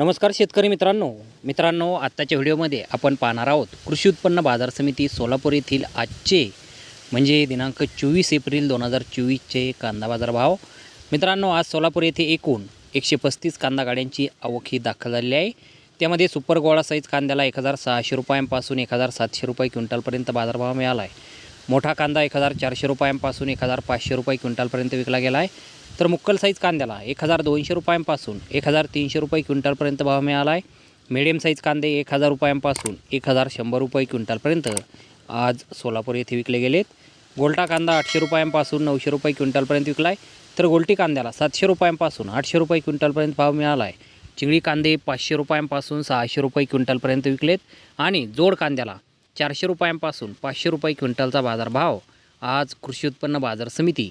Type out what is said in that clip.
नमस्कार शेतकरी मित्रांनो. मित्रांनो आत्ताच्या व्हिडिओमध्ये आपण पाहणार आहोत कृषी उत्पन्न बाजार समिती सोलापूर येथील आजचे म्हणजे दिनांक चोवीस एप्रिल दोन हजार चोवीसचे कांदा बाजार भाव मित्रांनो आज सोलापूर येथे एकूण एकशे पस्तीस कांदा गाड्यांची आवक ही दाखल झालेली आहे. त्यामध्ये सुपर गोळा साईज कांद्याला एक हजार सहाशे रुपयांपासून एक हजार सातशे रुपये क्विंटलपर्यंत बाजारभाव मिळाला आहे. मोठा कांदा एक हजार चारशे रुपयांपासून एक हजार पाचशे रुपये क्विंटलपर्यंत विकला गेला आहे. तर मुक्कल साईज कांद्याला एक हजार दोनशे रुपयांपासून एक हजार तीनशे रुपये क्विंटलपर्यंत भाव मिळाला आहे. मिडियम साईज कांदे एक हजार रुपयांपासून एक हजार शंभर रुपये क्विंटलपर्यंत आज सोलापूर येथे विकले गेलेत. गोलटा कांदा आठशे रुपयांपासून नऊशे रुपये क्विंटलपर्यंत विकला आहे तर गोलटी कांद्याला सातशे रुपयांपासून आठशे रुपये क्विंटलपर्यंत भाव मिळाला आहे. चिंगळी कांदे पाचशे रुपयांपासून सहाशे रुपये क्विंटलपर्यंत विकलेत. आणि जोड कांद्याला चारशे रुपयांपासून पाचशे रुपये क्विंटलचा बाजारभाव आज कृषी उत्पन्न बाजार समिती